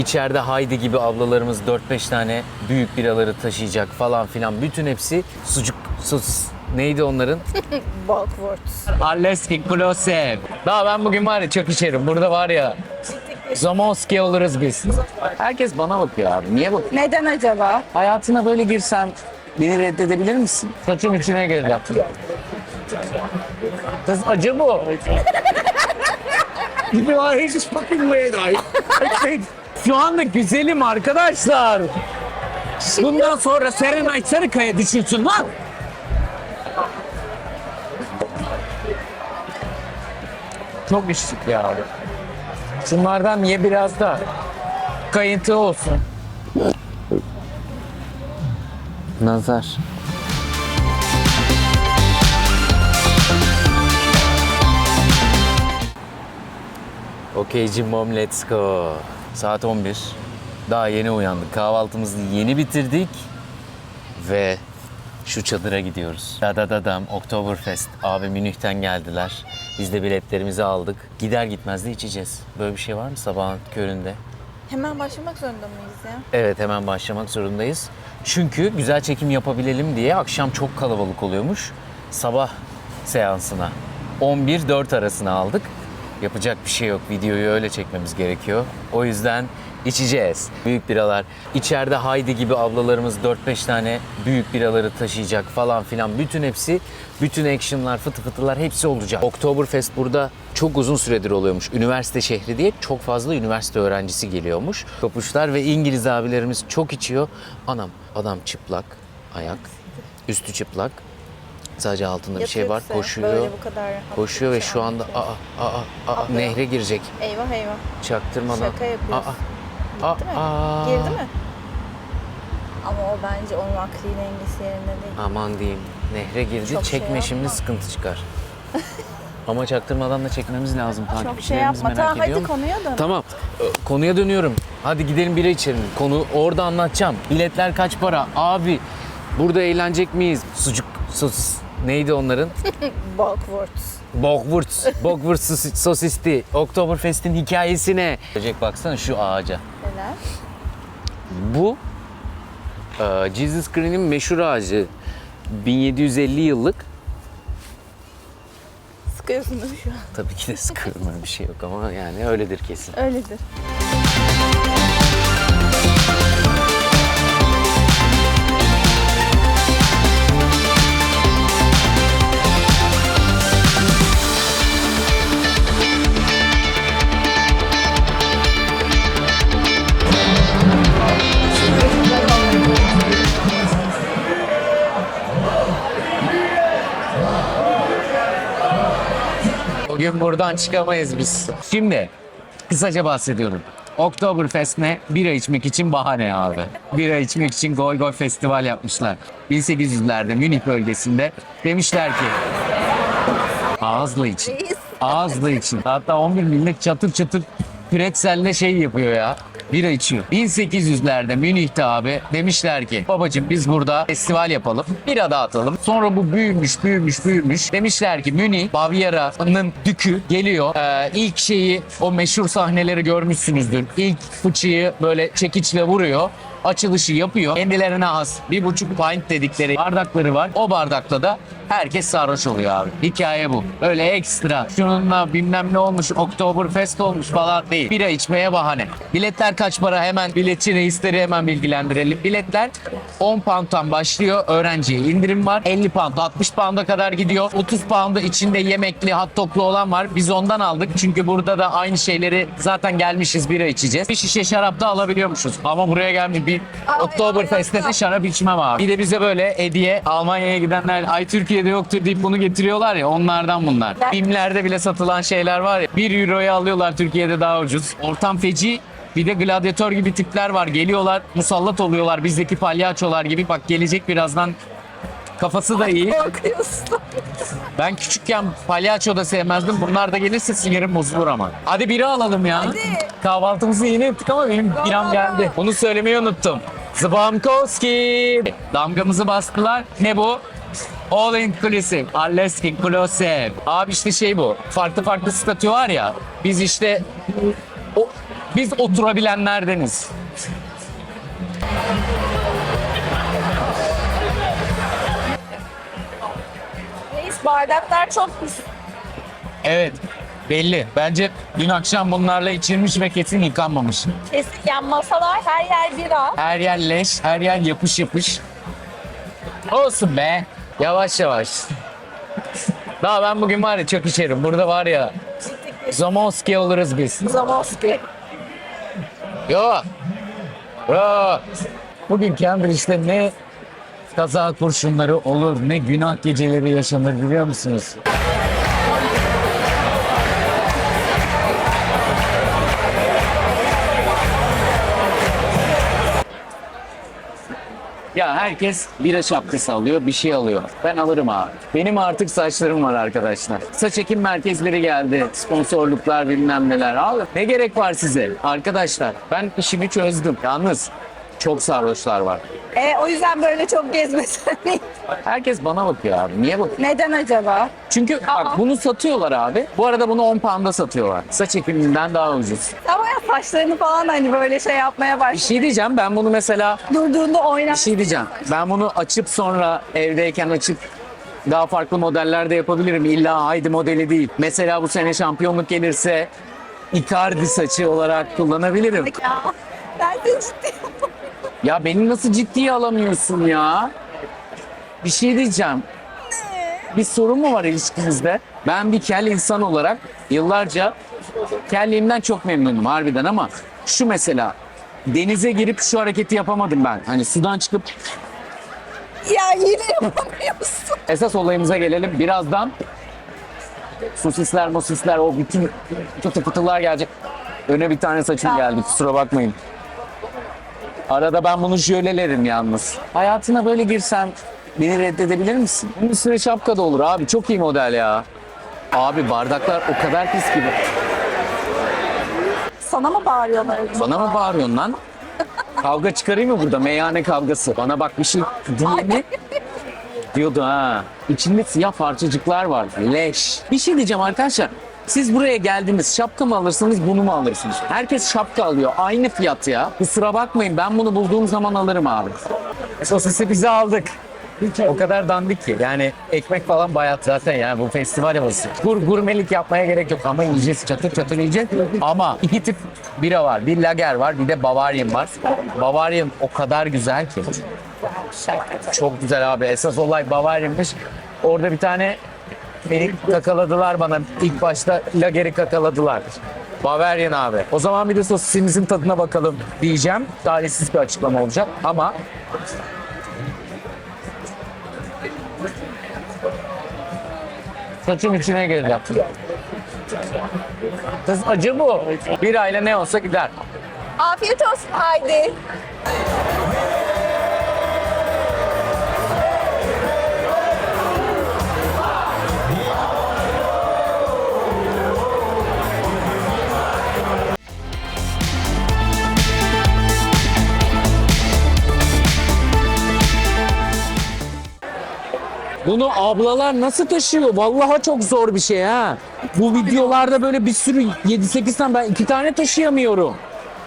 İçeride Haydi gibi ablalarımız 4-5 tane büyük biraları taşıyacak falan filan. Bütün hepsi sucuk, sosis neydi onların? Balkvort. Alleski Klosev. Daha ben bugün var ya çok içerim. Burada var ya Zamonski oluruz biz. Herkes bana bakıyor abi. Niye bakıyor? Neden acaba? Hayatına böyle girsem beni reddedebilir misin? Saçım içine girdi. Kız acı bu. You are his fucking way, Şu anda güzelim arkadaşlar. Bundan sonra Serenay Sarıkaya düşünsün lan. Çok içtik ya abi. Şunlardan ye biraz da kayıntı olsun. Nazar. Okey mom let's go. Saat 11. Daha yeni uyandık. Kahvaltımızı yeni bitirdik. Ve şu çadıra gidiyoruz. Da da da dam Oktoberfest. Abi Münih'ten geldiler. Biz de biletlerimizi aldık. Gider gitmez de içeceğiz. Böyle bir şey var mı sabahın köründe? Hemen başlamak zorunda mıyız ya? Evet hemen başlamak zorundayız. Çünkü güzel çekim yapabilelim diye akşam çok kalabalık oluyormuş. Sabah seansına 11-4 arasına aldık. Yapacak bir şey yok. Videoyu öyle çekmemiz gerekiyor. O yüzden içeceğiz. Büyük biralar. İçeride Haydi gibi ablalarımız 4-5 tane büyük biraları taşıyacak falan filan. Bütün hepsi, bütün actionlar, fıtı fıtılar hepsi olacak. Oktoberfest burada çok uzun süredir oluyormuş. Üniversite şehri diye çok fazla üniversite öğrencisi geliyormuş. Kapuşlar ve İngiliz abilerimiz çok içiyor. Anam adam çıplak, ayak, üstü çıplak. Sadece altında bir şey var. Koşuyor. Böyle bu kadar Koşuyor ve şey şu anda anlatıyor. aa aa aa Abla. nehre girecek. Eyvah eyvah. Çaktırmadan. Şaka yapıyorsun. Aa, Gitti mi? aa. Girdi mi? Ama o bence onun akli dengesi yerinde değil. Aman diyeyim. Nehre girdi. Çok şey Çekme şimdi yapma. sıkıntı çıkar. Ama çaktırmadan da çekmemiz lazım. Çok şey Takipçilerimiz yapma. merak Tamam ediyor hadi mu? konuya dön. Tamam. Konuya dönüyorum. Hadi gidelim bira içelim. Konu orada anlatacağım. Biletler kaç para? Abi burada eğlenecek miyiz? Sucuk, sosis neydi onların? Bockwurst, Bockwurst sosis- sosisti. Oktoberfest'in hikayesine. Gelecek baksana şu ağaca. Neler? Bu e, Jesus Green'in meşhur ağacı. 1750 yıllık. Sıkıyorsun değil mi şu an? Tabii ki de sıkıyorum öyle bir şey yok ama yani öyledir kesin. Öyledir. Bugün buradan çıkamayız biz. Şimdi kısaca bahsediyorum. Oktoberfest ne? Bira içmek için bahane abi. Bira içmek için Goy Goy Festival yapmışlar. 1800'lerde Münih bölgesinde demişler ki ağızla için. Ağızla için. Hatta 11 millet çatır çatır pretzel'le şey yapıyor ya. Bira içiyor. 1800'lerde Münih'te abi demişler ki babacım biz burada festival yapalım. Bira dağıtalım. Sonra bu büyümüş büyümüş büyümüş. Demişler ki Münih Bavyera'nın dükü geliyor. Ee, ilk şeyi o meşhur sahneleri görmüşsünüzdür. İlk fıçıyı böyle çekiçle vuruyor açılışı yapıyor. Kendilerine has bir buçuk pint dedikleri bardakları var. O bardakla da herkes sarhoş oluyor abi. Hikaye bu. Öyle ekstra. Şununla bilmem ne olmuş, Oktoberfest olmuş falan değil. Bira içmeye bahane. Biletler kaç para? Hemen biletçi reisleri hemen bilgilendirelim. Biletler 10 pound'dan başlıyor. Öğrenciye indirim var. 50 pound, 60 pound'a kadar gidiyor. 30 pound'da içinde yemekli, hot doglu olan var. Biz ondan aldık. Çünkü burada da aynı şeyleri zaten gelmişiz bira içeceğiz. Bir şişe şarap da alabiliyormuşuz. Ama buraya gelmiş bir Oktoberfest'te de şarap içmem abi. Bir de bize böyle hediye Almanya'ya gidenler ay Türkiye'de yoktur deyip bunu getiriyorlar ya onlardan bunlar. Bimlerde bile satılan şeyler var ya 1 euroya alıyorlar Türkiye'de daha ucuz. Ortam feci bir de gladyatör gibi tipler var. Geliyorlar, musallat oluyorlar. Bizdeki palyaçolar gibi. Bak gelecek birazdan kafası da iyi. Korkuyorsun. Ben küçükken palyaço da sevmezdim. Bunlar da gelirse sinirim bozulur ama. Hadi biri alalım ya. Kahvaltımızı yeni ettik ama benim biram geldi. Onu söylemeyi unuttum. Zbamkowski. Damgamızı bastılar. Ne bu? All inclusive. Alles inclusive. Abi işte şey bu. Farklı farklı statü var ya. Biz işte o Biz oturabilenlerdeniz. Reis bardaklar çok pis. Evet. Belli. Bence dün akşam bunlarla içilmiş ve kesin yıkanmamış. Kesin yani masalar her yer bira. Her yer leş, her yer yapış yapış. Olsun be. Yavaş yavaş. Daha ben bugün var ya çok içerim. Burada var ya Zamoski oluruz biz. Zamoski. Yo. Yo. Bugün Cambridge'de ne kaza kurşunları olur, ne günah geceleri yaşanır biliyor musunuz? Ya herkes bira şapkası alıyor, bir şey alıyor. Ben alırım abi. Benim artık saçlarım var arkadaşlar. Saç ekim merkezleri geldi. Sponsorluklar bilmem neler. Abi ne gerek var size? Arkadaşlar ben işimi çözdüm. Yalnız çok sarhoşlar var. E, o yüzden böyle çok gezmesen iyi. Herkes bana bakıyor abi. Niye bakıyor? Neden acaba? Çünkü Aa. bak bunu satıyorlar abi. Bu arada bunu 10 pound'a satıyorlar. Saç ekiminden daha ucuz. Ama ya saçlarını falan hani böyle şey yapmaya Bir şey diyeceğim ben bunu mesela Durduğunda oynar. Bir şey diyeceğim. Ben bunu açıp sonra evdeyken açıp daha farklı modellerde yapabilirim. İlla Haydi modeli değil. Mesela bu sene şampiyonluk gelirse Icardi saçı olarak kullanabilirim. Ya. Ben de ciddiyim. Ya beni nasıl ciddiye alamıyorsun ya? Bir şey diyeceğim. Bir sorun mu var ilişkinizde? Ben bir kel insan olarak yıllarca kelliğimden çok memnunum harbiden ama şu mesela denize girip şu hareketi yapamadım ben. Hani sudan çıkıp Ya yine yapamıyorsun. Esas olayımıza gelelim. Birazdan sosisler, mosisler, o bütün fıtı fıtılar gelecek. Öne bir tane saçım geldi, kusura bakmayın. Arada ben bunu jölelerim yalnız. Hayatına böyle girsem beni reddedebilir misin? Bunun üstüne şapka da olur abi. Çok iyi model ya. Abi bardaklar o kadar pis gibi. Sana mı bağırıyorlar? Bana mı bağırıyorsun lan? Kavga çıkarayım mı burada? Meyhane kavgası. Bana bak bir şey diye mi? Diyordu ha. İçinde siyah parçacıklar var. Leş. Bir şey diyeceğim arkadaşlar. Siz buraya geldiniz şapka mı alırsınız bunu mu alırsınız? Herkes şapka alıyor. Aynı fiyat ya. Kusura bakmayın ben bunu bulduğum zaman alırım abi. Sosisi bize aldık. O kadar dandik ki. Yani ekmek falan bayat zaten yani bu festival havası. Gur, gurmelik yapmaya gerek yok ama yiyeceğiz çatır çatır yiyeceğiz. Ama iki tip bira var. Bir lager var bir de Bavarian var. Bavarian o kadar güzel ki. Çok güzel abi. Esas olay Bavarian'mış. Orada bir tane beni kakaladılar bana. İlk başta lageri kakaladılar. Bavarian abi. O zaman bir de sosisimizin tadına bakalım diyeceğim. Talihsiz bir açıklama olacak ama saçım içine girdi. Kız acı bu. Bir aile ne olsa gider. Afiyet olsun haydi. Bunu ablalar nasıl taşıyor? Vallahi çok zor bir şey ha. Bu videolarda böyle bir sürü 7-8 tane ben 2 tane taşıyamıyorum.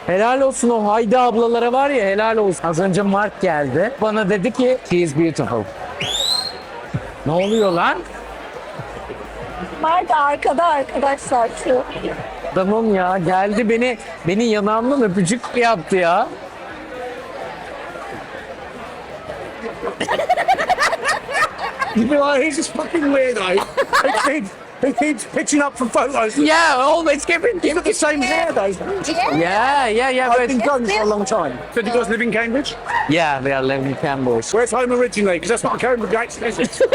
Helal olsun o Haydi ablalara var ya helal olsun. Az önce Mark geldi. Bana dedi ki she is beautiful. ne oluyor lan? Mark arkada arkadaşlar şu. Adamım ya geldi beni beni yanağımdan öpücük yaptı ya. You know, he's just fucking weirdo. he, keeps, he keeps pitching up for photos. Yeah, always keeping You've got the same hair, though. Yeah, yeah, yeah. I've been But, for a long time. Did you guys live in Cambridge? yeah, we are living in Cambridge. Where's home originally? Because that's not Cambridge accent, is it?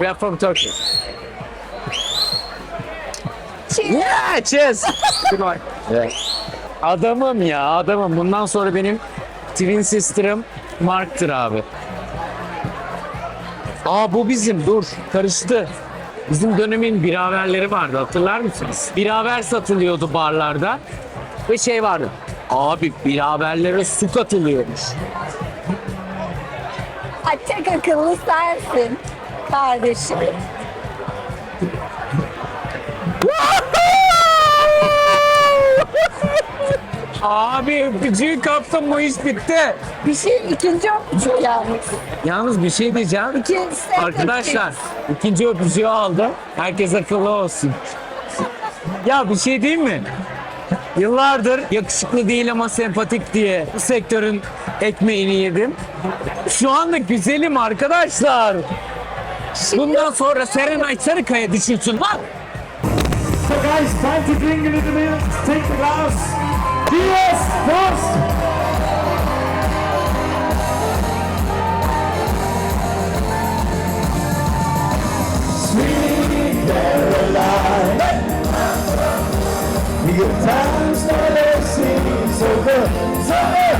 We are from Turkey. Yeah, cheers. Good night. Adamım ya adamım. Bundan sonra benim twin sister'ım Mark'tır abi. Aa bu bizim dur karıştı. Bizim dönemin biraverleri vardı hatırlar mısınız? Biraver satılıyordu barlarda ve şey vardı. Abi biraverlere su katılıyormuş. Ay, akıllı sensin. Kardeşim. Abi öpücüğü kaptım bu iş bitti. Bir şey ikinci öpücük yalnız. Yalnız bir şey diyeceğim. İkincisi Arkadaşlar ikinci öpücüğü aldı. Herkes akıllı olsun. Ya bir şey diyeyim mi? Yıllardır yakışıklı değil ama sempatik diye bu sektörün ekmeğini yedim. Şu anda güzelim arkadaşlar. Bundan sonra Serenay Sarıkaya düşünsün lan. So guys, time to drink a little bit. Take the glass. Cheers! Prost! Sweet Caroline. Your time's never seemed so good, so good.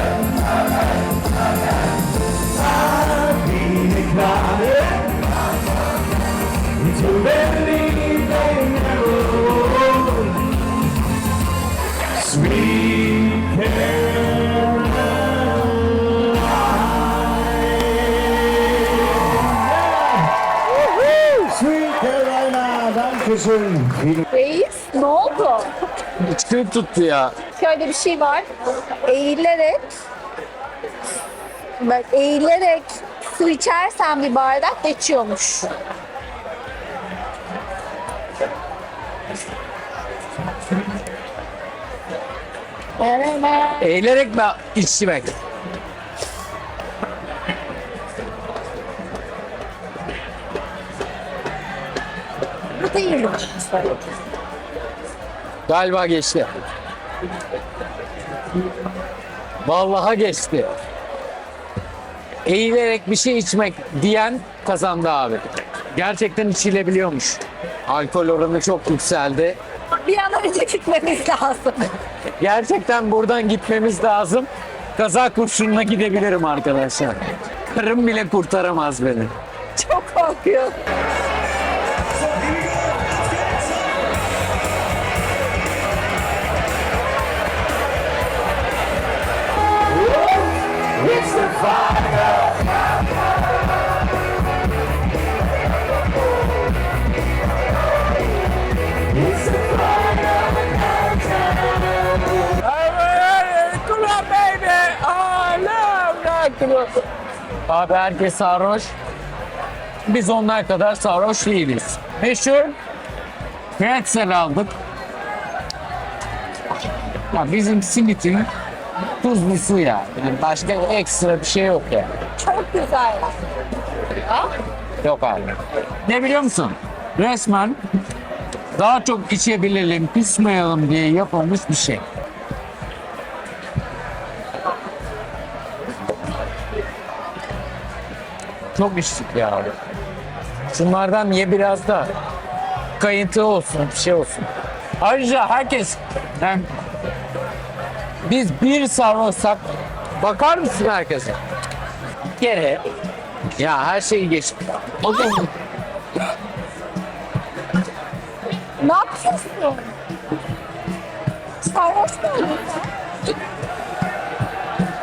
I've been crying to believe they never would. Sweet Dankeschön. Reis ne oldu? İçim tuttu ya. Şöyle bir şey var. Eğilerek bak eğilerek su içersen bir bardak geçiyormuş. Eğilerek mi içmek? Galiba geçti. Vallahi geçti. Eğilerek bir şey içmek diyen kazandı abi. Gerçekten içilebiliyormuş. Alkol oranı çok yükseldi. Bir an önce gitmemiz lazım. Gerçekten buradan gitmemiz lazım. Kaza kurşununa gidebilirim arkadaşlar. Karım bile kurtaramaz beni. Çok korkuyorum. Abi herkes sarhoş. Biz onlar kadar sarhoş değiliz. Meşhur pretzel aldık. Ya bizim simitin tuzlusu ya. Yani başka ekstra bir şey yok yani. Çok güzel. Yok abi. Ne biliyor musun? Resmen daha çok içebilelim, pismeyelim diye yapılmış bir şey. Çok içtik ya abi. Şunlardan ye biraz da kayıntı olsun, bir şey olsun. Ayrıca herkes yani biz bir sarhoşsak bakar mısın herkese? Kere ya her şeyi geç. O zaman Ne yapıyorsun? Sarhoş mu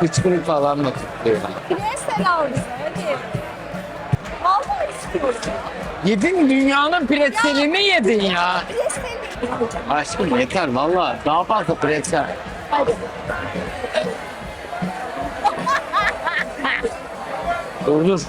hıçkırık falan da tutuyor. Piresel al Yedin dünyanın pretzelini yedin ya. Aşkım yeter valla. Daha fazla pretzel. Dur dur.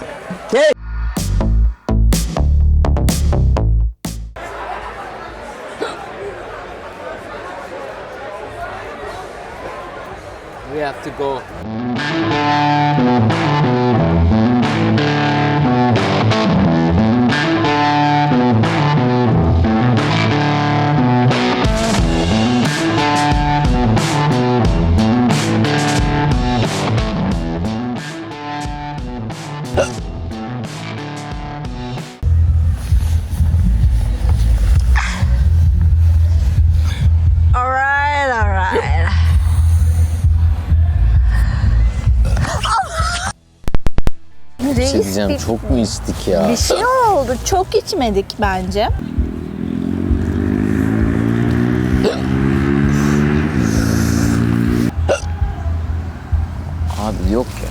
İçtik ya? bir şey oldu. Çok içmedik bence. Abi yok ya.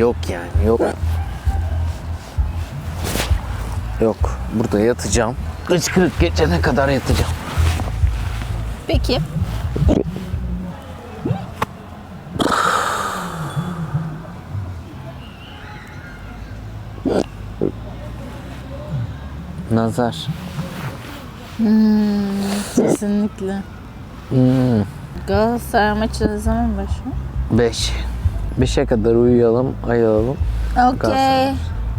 Yok yani yok. Yok. Burada yatacağım. Kırık geçene kadar yatacağım. Peki. Nazar. Kesinlikle. Galatasaray maçı ne zaman başlıyor? 5. 5'e kadar uyuyalım, ayılalım. Okey.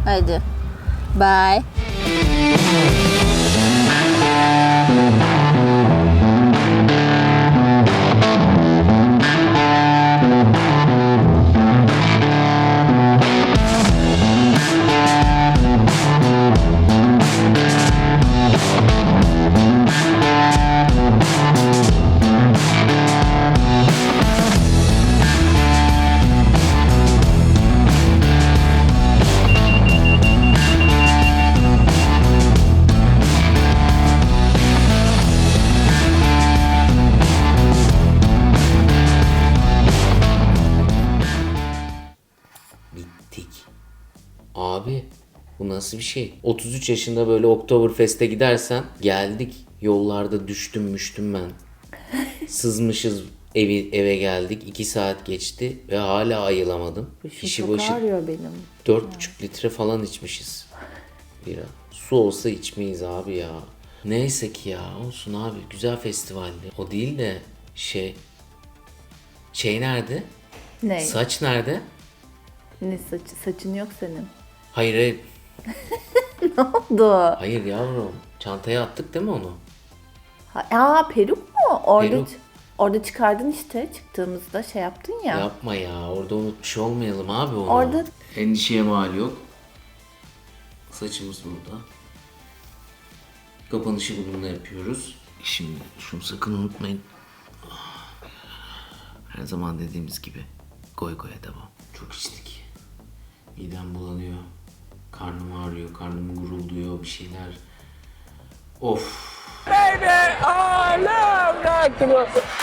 Hadi. Bye. Nasıl bir şey? 33 yaşında böyle Oktoberfest'e gidersen geldik. Yollarda düştüm müştüm ben. Sızmışız evi, eve geldik. 2 saat geçti ve hala ayılamadım. Kişi başı ağrıyor benim. 4,5 litre falan içmişiz. Bira. Su olsa içmeyiz abi ya. Neyse ki ya olsun abi güzel festivaldi. O değil de şey şey nerede? Ne? Saç nerede? ne saç, saçın yok senin. Hayır hayır. Ne oldu? Hayır yavrum. Çantaya attık değil mi onu? Ha, aa peruk mu? Orada Peruk. orada çıkardın işte çıktığımızda şey yaptın ya. Yapma ya. Orada unutmuş olmayalım abi onu. Orada- Endişeye mal yok. Saçımız burada. Kapanışı bununla yapıyoruz. Şimdi şunu sakın unutmayın. Her zaman dediğimiz gibi goy goya devam. Çok içtik. Midem bulanıyor. Karnım ağrıyor, karnım gurulduyor bir şeyler. Of. Baby, oh, love, the